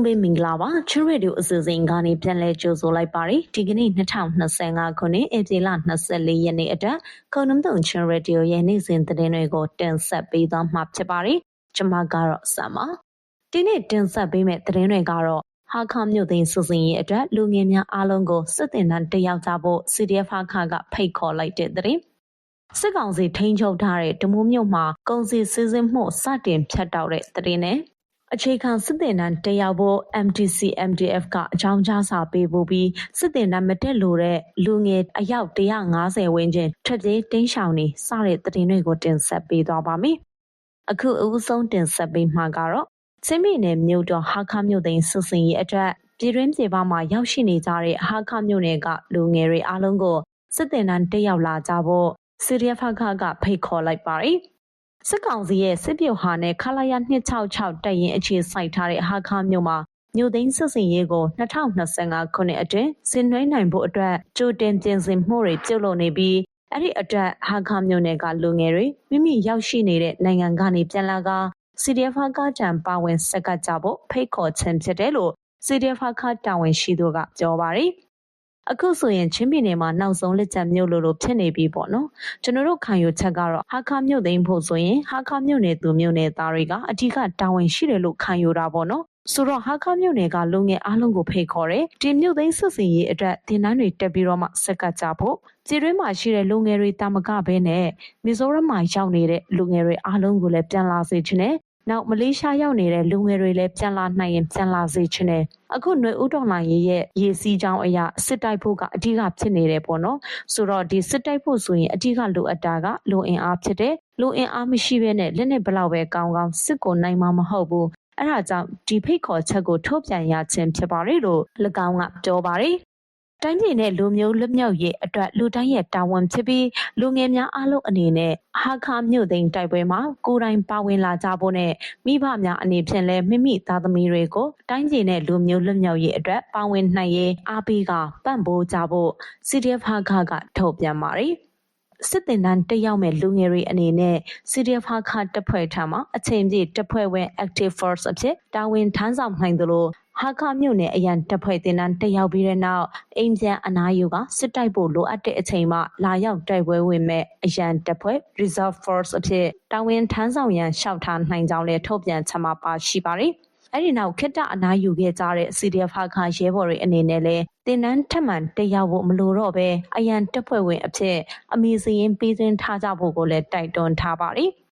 အားလုံးပဲမင်္ဂလာပါချရရေဒီယိုအစီအစဉ်ကနေပြန်လည်ကြိုဆိုလိုက်ပါတယ်ဒီကနေ့2025ခုနှစ်ဧပြီလ24ရက်နေ့အတွက်ခုံနုံတုံချရရေဒီယိုရဲ့နေ့စဉ်သတင်းတွေကိုတင်ဆက်ပေးသွားမှာဖြစ်ပါတယ်ကျွန်မကတော့ဆမ်ပါဒီနေ့တင်ဆက်ပေးမယ့်သတင်းတွေကတော့ဟာခမြို့သိန်းစုစင်ရဲ့အတွက်လူငယ်များအားလုံးကိုစစ်တင်တန်းတက်ရောက်ကြဖို့ CDF ဟာခကဖိတ်ခေါ်လိုက်တဲ့သတင်းစစ်ကောင်စီထိန်းချုပ်ထားတဲ့တမိုးမြို့မှာကုန်စည်စည်းစိမ်မှုစတင်ဖြတ်တောက်တဲ့သတင်းနဲ့ အခြေခံစစ်တင်တန်းတက်ရောက်ဖို့ MTC MDF ကအကြောင်းကြားစာပေးပို့ပြီးစစ်တင်တန်းမတက်လို့တဲ့လူငယ်အယောက်150ဝန်းကျင်ထွက်ပြေးတင်းရှောင်နေစတဲ့သတင်းတွေကိုတင်ဆက်ပေးသွားပါမယ်။အခုအဦးဆုံးတင်ဆက်ပေးမှာကတော့ချင်းပြည်နယ်မြို့တော်ဟာခမြို့သိန်းစစ်စင်ရေးအတွက်ပြည်တွင်းပြည်ပမှာရောက်ရှိနေကြတဲ့ဟာခမြို့နယ်ကလူငယ်တွေအားလုံးကိုစစ်တင်တန်းတက်ရောက်လာကြဖို့စီရီယဖခကဖိတ်ခေါ်လိုက်ပါတယ်။ စစ်ကောင်စီရဲ့စစ်ပြုတ်ဟာနဲ့ခလာရ266တပ်ရင်အခြေစိုက်ထားတဲ့ဟာခါမြို့မှာမြို့သိမ်းစစ်စင်ရေးကို2025ခုနှစ်အတွင်းဆင်နွှဲနိုင်ဖို့အတွက်ကြိုတင်ပြင်ဆင်မှုတွေပြုလုပ်နေပြီးအဲ့ဒီအတွက်ဟာခါမြို့နယ်ကလူငယ်တွေမိမိရောက်ရှိနေတဲ့နိုင်ငံကနေပြန်လာက CDF ကတံပါဝင်ဆက်ကကြဖို့ဖိတ်ခေါ်ခြင်းဖြစ်တယ်လို့ CDF ကတာဝန်ရှိသူကပြောပါတယ် အခုဆိုရင်ချင်းပြည်နယ်မှာနောက်ဆုံးလက်ချက်မြို့လိုလိုဖြစ်နေပြီပေါ့နော်ကျွန်တော်တို့ခံယူချက်ကတော့ဟာခမြို့သိမ်းဖို့ဆိုရင်ဟာခမြို့နယ်သူမြို့နယ်သားတွေကအဓိကတာဝန်ရှိတယ်လို့ခံယူတာပေါ့နော်ဆိုတော့ဟာခမြို့နယ်ကလူငယ်အားလုံးကိုဖိတ်ခေါ်တယ်ဒီမြို့သိမ်းစစ်စင်ရေးအတွက်တင်နန်းတွေတက်ပြီးတော့မှစက်ကကြဖို့ပြည်တွင်းမှာရှိတဲ့လူငယ်တွေတာမကဘဲနဲ့မီဇိုရမ်မှာရောက်နေတဲ့လူငယ်တွေအားလုံးကိုလည်းပြန်လာစေချင်တယ် နောက်မလေးရှားရောက်နေတဲ့လူငယ်တွေလည်းပြန်လာနိုင်ရင်ပြန်လာစေချင်တယ်အခုຫນွေဥတော်လိုင်းရဲ့ရေစီးကြောင်းအရာစစ်တိုက်ဖို့ကအဓိကဖြစ်နေတယ်ပေါ့နော်ဆိုတော့ဒီစစ်တိုက်ဖို့ဆိုရင်အဓိကလိုအပ်တာကလိုအင်အားဖြစ်တယ်လိုအင်အားမရှိဘဲနဲ့လက်နဲ့ဘလောက်ပဲကောင်းကောင်းစစ်ကိုနိုင်မှာမဟုတ်ဘူးအဲ့ဒါကြောင့်ဒီဖိတ်ခေါ်ချက်ကိုထုတ်ပြန်ရခြင်းဖြစ်ပါတယ်လို့၎င်းကပြောပါတယ် တိုင်းပြည်နဲ့လူမျိုးလွတ်မြောက်ရေးအတွက်လူတိုင်းရဲ့တာဝန်ဖြစ်ပြီးလူငယ်များအားလုံးအနေနဲ့ဟာခါမြို့သိမ်းတိုက်ပွဲမှာကိုယ်တိုင်ပါဝင်လာကြဖို့နဲ့မိဘများအနေဖြင့်လည်းမိမိသားသမီးတွေကိုတိုင်းပြည်နဲ့လူမျိုးလွတ်မြောက်ရေးအတွက်ပါဝင်နိုင်ရေးအားပေးကပံ့ပိုးကြဖို့ CDF ဟာခါကထုတ်ပြန်ပါတယ်စစ်တင်တန်းတက်ရောက်မဲ့လူငယ်တွေအနေနဲ့ CDF ခါတပ်ဖွဲ့ထံမှအချိန်ပြည့်တပ်ဖွဲ့ဝင် Active Force အဖြစ်တာဝန်ထမ်းဆောင်နိုင်သလို ဟာခမြို့နယ်အရန်တပ်ဖွဲ့တင်တန်းတက်ရောက်ပြီးတဲ့နောက်အိမ်ပြန်အနားယူကစစ်တိုက်ဖို့လိုအပ်တဲ့အချိန်မှလာရောက်တိုက်ပွဲဝင်မဲ့အရန်တပ်ဖွဲ့ Reserve Force အဖြစ်တာဝန်ထမ်းဆောင်ရန်ရှောက်ထားနိုင်ကြောင်းလည်းထုတ်ပြန်ချမှတ်ပါရှိပါတယ်။အဲ့ဒီနောက်ခိတ္တအနားယူခဲ့ကြတဲ့ CDF ခါရဲဘော်တွေအနေနဲ့လည်းတင်နန်းထက်မှန်တက်ရောက်ဖို့မလိုတော့ဘဲအရန်တပ်ဖွဲ့ဝင်အဖြစ်အမည်စရင်ပေးသွင်းထားကြဖို့ကိုလည်းတိုက်တွန်းထားပါတယ်။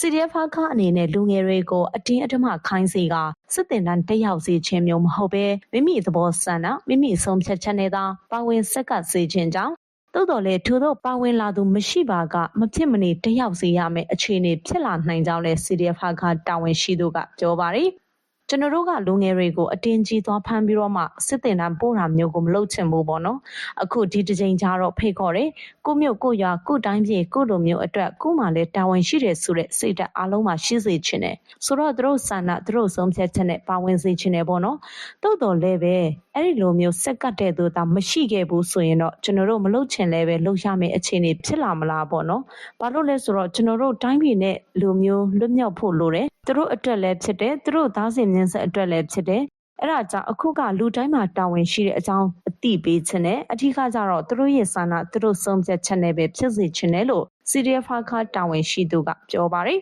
CDF ခအနေနဲ့လူငယ်တွေကိုအတင်းအဓမ္မခိုင်းစေကစစ်တင်တန်းတက်ရောက်စေခြင်းမျိုးမဟုတ်ဘဲမိမိသဘောဆန္ဒမိမိဆုံးဖြတ်ချက်နဲ့သာပါဝင်ဆက်ကပ်စေခြင်းကြောင့်သို့တော်လည်းထို့သောပါဝင်လာသူမရှိပါကမဖြစ်မနေတက်ရောက်စေရမယ့်အခြေအနေဖြစ်လာနိုင်ကြောင်းလည်း CDF ကတာဝန်ရှိသူကပြောပါတယ်။ ကျွန်တော်တို့ကလူငယ်တွေကိုအတင်းကြီးသွားဖမ်းပြီးတော့မှစစ်တင်တန်းပို့တာမျိုးကိုမလုပ်ချင်ဘူးပေါ့နော်အခုဒီတစ်ချိန်ကျတော့ဖိတ်ခေါ်တယ်ကိုမျိုးကိုရွာကိုတိုင်းပြည်ကိုလိုမျိုးအတွက်ကိုမှလည်းတာဝန်ရှိတယ်ဆိုတဲ့စိတ်ဓာတ်အားလုံးမှာရှိစေချင်တယ်ဆိုတော့သူတို့ဆန္ဒသူတို့ဆုံးဖြတ်ချက်နဲ့ပါဝင်စေချင်တယ်ပေါ့နော်တိုးတော်လည်းပဲအဲ့ဒီလိုမျိုးစက်ကတ်တဲ့သူသာမရှိခဲ့ဘူးဆိုရင်တော့ကျွန်တော်တို့မလုပ်ချင်လဲပဲလုပ်ရမယ့်အခြေအနေဖြစ်လာမလားပေါ့နော်ဘာလို့လဲဆိုတော့ကျွန်တော်တို့တိုင်းပြည်နဲ့လူမျိုးလွတ်မြောက်ဖို့လိုတယ် သူတို့အတွက်လည်းဖြစ်တယ်သူတို့သားစဉ်မြင့်ဆက်အတွက်လည်းဖြစ်တယ်အဲ့ဒါကြောင့်အခုကလူတိုင်းမှာတာဝန်ရှိတဲ့အကြောင်းအသိပေးခြင်းနဲ့အထူးကကြတော့သူတို့ရဲ့ဆန္ဒသူတို့ဆုံးဖြတ်ချက်နဲ့ပဲဖြစ်စေခြင်းနဲ့လို့ CDF ခါတာဝန်ရှိသူကပြောပါတယ်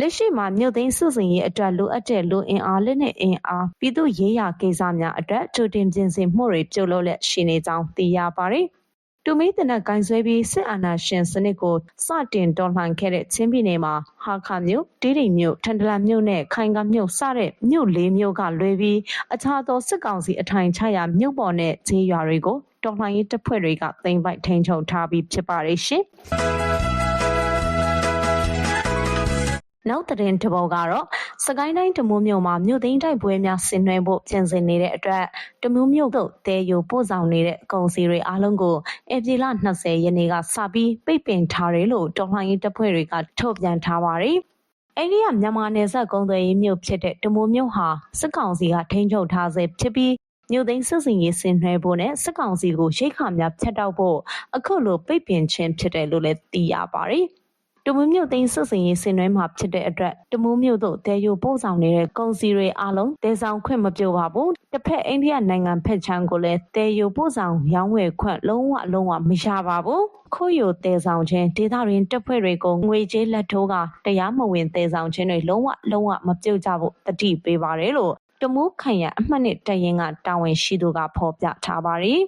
လက်ရှိမှာမြို့သိမ်းစုစင်ရေးအတွက်လိုအပ်တဲ့လူအင်အားလက်နက်အင်အားပြည်သူရေးရာကိစ္စများအတွက်ကြိုတင်ပြင်ဆင်မှုတွေပြုလုပ်လက်ရှိနေကြောင်းသိရပါတယ်။ တူမီတနက်ကင်ဆွဲပြီးစစ်အာဏာရှင်စနစ်ကိုစတင်တော်လှန်ခဲ့တဲ့ချင်းပြည်နယ်မှာဟာခါမြို့တီးတိမ်မြို့ထန်တလန်မြို့နဲ့ခိုင်ကမြို့စတဲ့မြို့လေးမြို့ကလွဲပြီးအခြားသောစစ်ကောင်စီအထိုင်ချရာမြို့ပေါ်နဲ့ဈေးရွာတွေကိုတော်လှန်ရေးတပ်ဖွဲ့တွေကသိမ်းပိုက်ထိန်းချုပ်ထားပြီးဖြစ်ပါတယ်ရှင်။နောက်သတင်းတစ်ပုဒ်ကတော့ စကိုင်းတိုင်းတမိုးမြို့မှာမြို့သိမ်းတိုက်ပွဲများဆင်နွှဲဖို့ပြင်ဆင်နေတဲ့အတွက်တမိုးမြို့သို့တဲယူပို့ဆောင်နေတဲ့အကုံစီတွေအားလုံးကိုဧပြီလ20ရက်နေ့ကစပြီးပိတ်ပင်ထားတယ်လို့တော်လှန်ရေးတပ်ဖွဲ့တွေကထုတ်ပြန်ထားပါတယ်။အိန္ဒိယမြန်မာနယ်စပ်ကုန်းသွယ်ရေးမြို့ဖြစ်တဲ့တမိုးမြို့ဟာစစ်ကောင်စီကထိန်းချုပ်ထားဆဲဖြစ်ပြီးမြို့သိမ်းစစ်စင်ရေးဆင်နွှဲဖို့နဲ့စစ်ကောင်စီကိုရိတ်ခါများဖျက်တောက်ဖို့အခုလိုပိတ်ပင်ခြင်းဖြစ်တယ်လို့လည်းသိရပါတယ်။ တမူးမြို့သိန်းစစ်စင်ရေးဆင်နွှဲမှာဖြစ်တဲ့အတွက်တမူးမြို့သို့တဲယိုပို့ဆောင်နေတဲ့ကုန်စည်တွေအားလုံးတဲဆောင်ခွင့်မပြုပါဘူးတစ်ဖက်အိန္ဒိယနိုင်ငံဖက်ချမ်းကိုလည်းတဲယိုပို့ဆောင်ရောင်းဝယ်ခွင့်လုံးဝလုံးဝမရပါဘူးခိုးယိုတဲဆောင်ခြင်းဒေသတွင်တပ်ဖွဲ့တွေကိုငွေကြေးလက်ထိုးကတရားမဝင်တဲဆောင်ခြင်းတွေလုံးဝလုံးဝမပြုတ်ကြဖို့တတိပေးပါတယ်လို့တမူးခိုင်ရအမှတ်နှစ်တရင်ကတာဝန်ရှိသူကဖော်ပြထားပါတယ်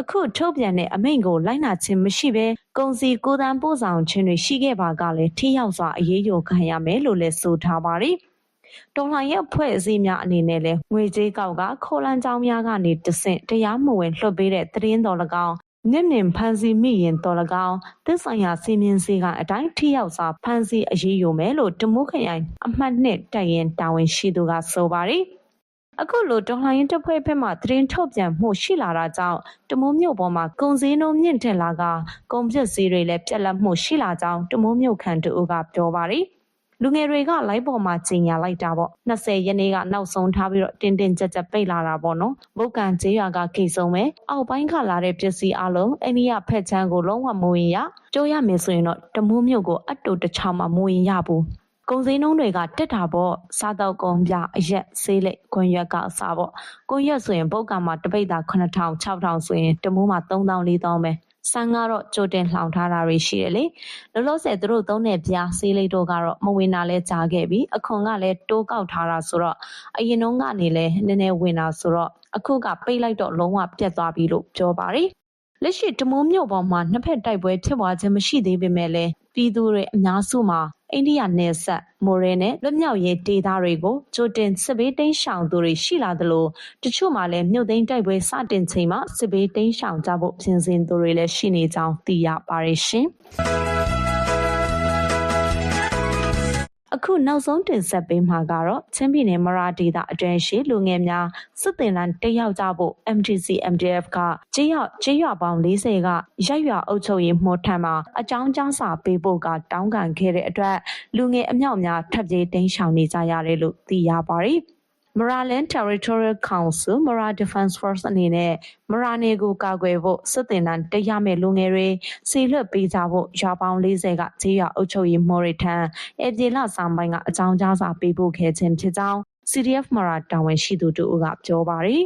အခုထုတ်ပြန်တဲ့အမိန့်ကိုလိုက်နာခြင်းမရှိဘဲကုန်စည်ကိုယ်တန်းပို့ဆောင်ခြင်းတွေရှိခဲ့ပါကလည်းထိရောက်စွာအရေးယူခံရမယ်လို့လည်းဆိုထားပါတယ်။တော်လှန်ရေးအဖွဲ့အစည်းများအနေနဲ့လည်းငွေကြေးကောက်ကခိုးလန်းကြောင်းများကနေတဆင့်တရားမဝင်လွှတ်ပေးတဲ့သတင်းတော်၎င်းမြင့်မြင့်ဖန်စီမိရင်တော်၎င်းသစ္ဆိုင်ရာစီမင်းစည်းကအတိုင်းထိရောက်စွာဖန်စီအရေးယူမယ်လို့တမုခရိုင်အမှတ်နှစ်တိုင်ရင်တာဝန်ရှိသူကဆိုပါတယ်။ အခုလိုတော်လှန်ရေးတပ်ဖွဲ့ဘက်မှသတင်းထုတ်ပြန်မှုရှိလာတာကြောင့်တမိုးမြို့ပေါ်မှာကုန်စည်နှုန်းမြင့်တက်လာကကုန်ပစ္စည်းတွေလည်းပြက်လက်မှုရှိလာကြောင်းတမိုးမြို့ခံတူကပြောပါတယ်လူငယ်တွေကလိုက်ပေါ်မှာကြီးညာလိုက်တာပေါ့20ရက်နေ့ကနောက်ဆုံးထားပြီးတော့တင်းတင်းကြပ်ကြပ်ပိတ်လာတာပေါ့နော်မုတ်ကန်ကျေးရွာကကိဆုံးပဲအောက်ပိုင်းကလာတဲ့ပစ္စည်းအလုံးအိန္ဒိယဖက်ချမ်းကိုလုံးဝမဝင်ရကြိုးရမယ်ဆိုရင်တော့တမိုးမြို့ကိုအတူတချောင်းမှမဝင်ရဘူး ကုန်စည်နှုန်းတွေကတက်တာပေါ့စားတော့ကုန်ပြအရက်ဆေးလိပ်ခွန်ရွက်ကစားပေါ့ကိုရက်ဆိုရင်ပုတ်ကမှာတပိတ်တာ9000 6000ဆိုရင်တမိုးမှာ3000 4000ပဲဆန်းကတော့ကြိုတင်လှောင်ထားတာတွေရှိတယ်လေလောလောဆယ်သူတို့သုံးတဲ့ပြားဆေးလိပ်တို့ကတော့မဝင်တာလဲကြားခဲ့ပြီအခွန်ကလည်းတိုးကောက်ထားတာဆိုတော့အရင်တုန်းကနေလဲနည်းနည်းဝင်တာဆိုတော့အခုကပိတ်လိုက်တော့လုံးဝပြတ်သွားပြီလို့ပြောပါတယ်လက်ရှိတမိုးမြို့ပေါ်မှာနှစ်ဖက်တိုက်ပွဲဖြစ်ပွားခြင်းမရှိသေးပေမဲ့လည်း ပြည်သူတွေအများစုမှာအိန္ဒိယနယ်စပ်မိုရဲနဲ့လွတ်မြောက်ရေးဒေသတွေကိုကြိုတင်စစ်ဘေးတိမ်းရှောင်သူတွေရှိလာသလိုတချို့မှာလည်းမြို့သိမ်းတိုက်ပွဲစတင်ချိန်မှာစစ်ဘေးတိမ်းရှောင်ကြဖို့ပြင်ဆင်သူတွေလည်းရှိနေကြောင်းသိရပါတယ်ရှင်။ အခုနောက်ဆုံးတင်ဆက်ပေးမှာကတော့ချင်းပြည်နယ်မရာဒေသအတွင်းရှိလူငယ်များစစ်တင်လန်တက်ရောက်ကြဖို့ MTC MDF ကကြေးရွကြေးရွပေါင်း40ကရက်ရွအုပ်ချုပ်ရေးမှူးထံမှအကြောင်းကြားစာပေးဖို့ကတောင်းခံခဲ့တဲ့အတွက်လူငယ်အမြောက်များထပ်ပြေးတင်းရှောင်နေကြရတယ်လို့သိရပါတယ်။ Moraland Territorial Council Mora Defense Force အနေနဲ့ Mora နေကိုကာကွယ်ဖို့စစ်တင်တန်းတရမဲ့လူငယ်တွေစီလွတ်ပေးကြဖို့ရွာပေါင်း40ကဈေးရွာအုပ်ချုပ်ရေးမော်ရီထံအပြေလဆောင်ပိုင်းကအကြောင်းကြားစာပေးပို့ခဲ့ခြင်းဖြစ်ကြောင်း CDF Mora တာဝန်ရှိသူတို့ကပြောပါတယ်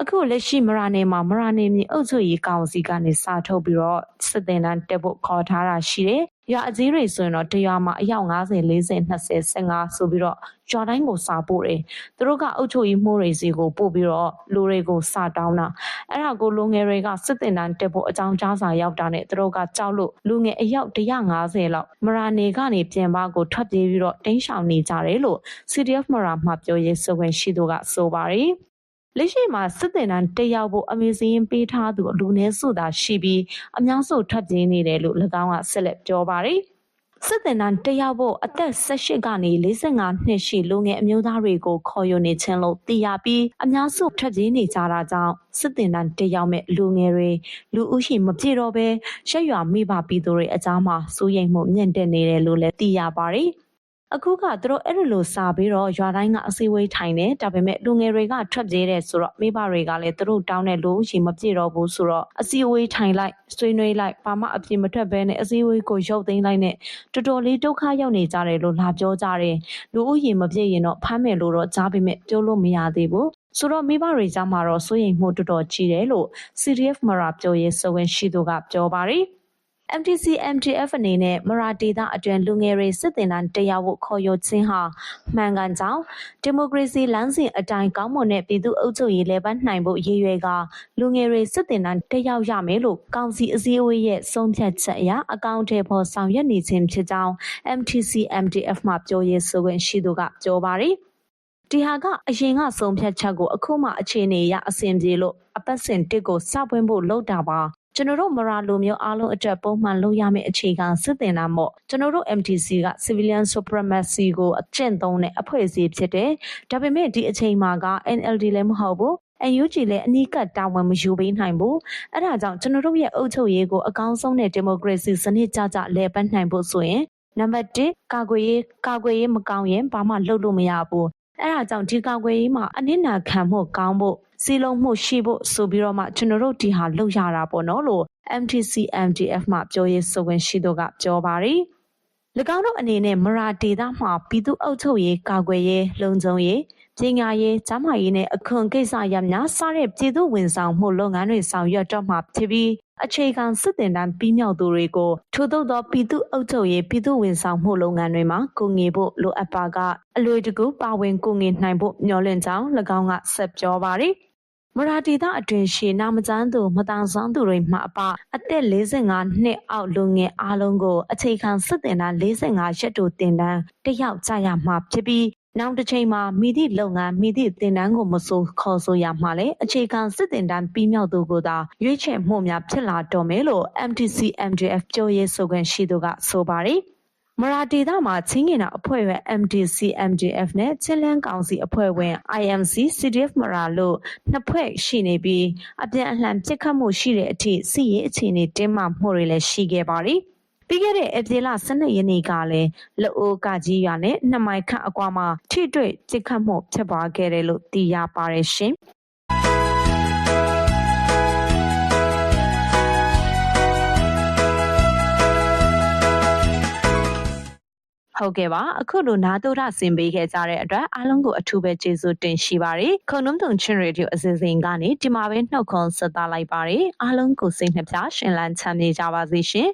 အခုလက်ရှိမရာနေမှာမရာနေမြေအုပ်ချုပ်ရေးကောင်စီကနေစာထုတ်ပြီးတော့စစ်တင်တန်းတက်ဖို့ခေါ်ထားတာရှိတယ်။ ရွာအကြီးတွေဆိုရင်တော့တရွာမှာအယောက်90 40 20 15ဆိုပြီးတော့ရွာတိုင်းကိုစာပို့တယ်။သူတို့ကအုပ်ချုပ်ရေးမှုတွေစီကိုပို့ပြီးတော့လူတွေကိုစာတောင်းတာ။အဲ့ဒါကိုလူငယ်တွေကစစ်တင်တန်းတက်ဖို့အကြောင်းကြားစာရောက်တာနဲ့သူတို့ကကြောက်လို့လူငယ်အယောက်150လောက်မရာနေကနေပြင်ပကိုထွက်ပြေးပြီးတော့တင်းရှောင်နေကြတယ်လို့ CDF မရာမှပြောရေးဆိုခွင့်ရှိသူကဆိုပါတယ်။ လက်ရှိမှာစစ်တင်တန်းတက်ရောက်ဖို့အမေစင်းပေးထားသူလူနည်းစုသာရှိပြီးအများစုထွက်ပြေးနေတယ်လို့၎င်းကဆက်လက်ပြောပါတယ်စစ်တင်တန်းတက်ရောက်ဖို့အသက်18ကနေ45နှစ်ရှိလူငယ်အမျိုးသားတွေကိုခေါ်ယူနေခြင်းလို့သိရပြီးအများစုထွက်ပြေးနေကြတာကြောင့်စစ်တင်တန်းတက်ရောက်မဲ့လူငယ်တွေလူဦးရေမပြည့်တော့ဘဲရက်ရွာမိဘပြည်သူတွေအကြားမှာစိုးရိမ်မှုမြင့်တက်နေတယ်လို့လည်းသိရပါတယ်။ အခုကသူတို့အဲ့လိုစာပြီးတော့ရွာတိုင်းကအစည်းအဝေးထိုင်နေဒါပေမဲ့လူငယ်တွေကထွက်ပြေးတဲ့ဆိုတော့မိဘတွေကလည်းသူတို့တောင်းတဲ့လူရှိမပြည့်တော့ဘူးဆိုတော့အစည်းအဝေးထိုင်လိုက်ဆွေးနွေးလိုက်ဘာမှအပြည့်မထွက်ဘဲနဲ့အစည်းအဝေးကိုရုပ်သိမ်းလိုက်နဲ့တော်တော်လေးဒုက္ခရောက်နေကြတယ်လို့လာပြောကြတယ်လူဦးရေမပြည့်ရင်တော့ဖမ်းမယ်လို့တော့ကြားပေမဲ့ပြောလို့မရသေးဘူးဆိုတော့မိဘတွေကြားမှာတော့စိုးရိမ်မှုတော်တော်ကြီးတယ်လို့ CDF မရာပြောရေးစဝင်ရှိသူကပြောပါတယ် MTC MTF အနေနဲ့မရာဒေသအတွင်းလူငယ်တွေစစ်တင်တန်းတရားဖို့ခေါ်ယူခြင်းဟာမှန်ကန်ကြောင်းဒီမိုကရေစီလမ်းစဉ်အတိုင်းကောင်းမွန်တဲ့ပြည်သူ့အုပ်ချုပ်ရေးလဲပတ်နိုင်ဖို့ရည်ရွယ်ကလူငယ်တွေစစ်တင်တန်းတရားရမယ်လို့ကောင်စီအစည်းအဝေးရဲ့ဆုံးဖြတ်ချက်အရအကောင့်ထဲပေါ်ဆောင်ရွက်နေခြင်းဖြစ်ကြောင်း MTC MTF မှပြောရေးဆိုခွင့်ရှိသူကပြောပါတယ်ဒီဟာကအရင်ကဆုံးဖြတ်ချက်ကိုအခုမှအခြေအနေအရအဆင်ပြေလို့အပတ်စဉ်တစ်ကိုစပွင့်ဖို့လုပ်တာပါ ကျွန်တော်တို့မရာလိုမျိုးအားလုံးအတွက်ပုံမှန်လုပ်ရမယ့်အခြေခံစစ်တင်တာမို့ကျွန်တော်တို့ MTC က Civilian Supremacy ကိုအကျင့်သုံးတဲ့အဖွဲ့အစည်းဖြစ်တယ်။ဒါပေမဲ့ဒီအချိန်မှာက NLD လည်းမဟုတ်ဘူး။ UNG လည်းအနီးကပ်တာဝန်မယူပေးနိုင်ဘူး။အဲဒါကြောင့်ကျွန်တော်တို့ရဲ့အုပ်ချုပ်ရေးကိုအကောင်းဆုံးတဲ့ဒီမိုကရေစီစနစ်ကြကြလဲပတ်နိုင်ဖို့ဆိုရင်နံပါတ်1ကာကွယ်ရေးကာကွယ်ရေးမကောင်းရင်ဘာမှလုပ်လို့မရဘူး။ အဲဒါကြောင့်ဒီကာကွယ်ရေးမှာအနစ်နာခံမှုကောင်းဖို့စီလုံးမှုရှိဖို့ဆိုပြီးတော့မှကျွန်တော်တို့ဒီဟာလုပ်ရတာပေါ့နော်လို့ MTC MDF မှပြောရေးဆိုခွင့်ရှိသူကပြောပါတယ်၎င်းတို့အနေနဲ့မရာဒေသမှာပြည်သူ့အုပ်ချုပ်ရေးကာကွယ်ရေးလုံခြုံရေးပညာရေးကျန်းမာရေးနဲ့အခွန်ကိစ္စရပ်များစတဲ့ပြည်သူ့ဝန်ဆောင်မှုလုပ်ငန်းတွေဆောင်ရွက်တော့မှာဖြစ်ပြီး အခြေခံစစ်တင်တန်းပြီးမြောက်သူတွေကိုထို့သောသောပြည်သူ့အုပ်ချုပ်ရေးပြည်သူ့ဝန်ဆောင်မှုလုပ်ငန်းတွေမှာကူညီဖို့လိုအပ်ပါကအလွေတကူပါဝင်ကူညီနိုင်ဖို့မျှော်လင့်ကြောင်း၎င်းကဆက်ပြောပါတယ်မရာတီသားအတွင်ရှိနာမကျန်းသူမတန်ဆွမ်းသူတွေမှအပအသက်45နှစ်အောက်လူငယ်အားလုံးကိုအခြေခံစစ်တင်တန်း45ရက်တိုတင်တန်းတက်ရောက်ကြရမှာဖြစ်ပြီး နောက်တစ်ချိန်မှာမိသည့်လုပ်ငန်းမိသည့်တင်တန်းကိုမဆိုခေါ်ဆိုရမှာလေအခြေခံစစ်တင်တန်းပြီးမြောက်သူကိုသာရွေးချယ်မှုများဖြစ်လာတော့မယ်လို့ MTC MDF ပြောရေးဆိုခွင့်ရှိသူကဆိုပါတယ်မရာဒေတာမှာချင်းငင်တာအဖွဲ့ဝင် MDC MDF နဲ့ချင်းလန်းကောင်စီအဖွဲ့ဝင် IMC CDF မရာလို့နှစ်ဖွဲ့ရှိနေပြီးအပြန်အလှန်ပြစ်ခတ်မှုရှိတဲ့အထိစီရေးအခြေအနေတင်းမာမှုတွေလည်းရှိခဲ့ပါတယ်။ ပြီးခဲ့တဲ့ဧပြီလ12ရက်နေ့ကလည်းလက်အိုးကကြီးရွာနဲ့နှစ်မိုင်ခန့်အကွာမှာထိတွေ့ပြစ်ခတ်မှုဖြစ်ပွားခဲ့တယ်လို့သိရပါတယ်ရှင်။ဟုတ်ကဲ့ပါအခုလိုနာတိုရဆင်ပေးခဲ့ကြတဲ့အတွက်အားလုံးကိုအထူးပဲကျေးဇူးတင်ရှိပါတယ်ခုံနှုံတုံချင်းရေဒီယိုအစီအစဉ်ကနေဒီမှာပဲနှုတ်ခွန်းဆက်သလိုက်ပါတယ်အားလုံးကိုစိတ်နှပြရှင်လန်းချမ်းမြေကြပါစေရှင်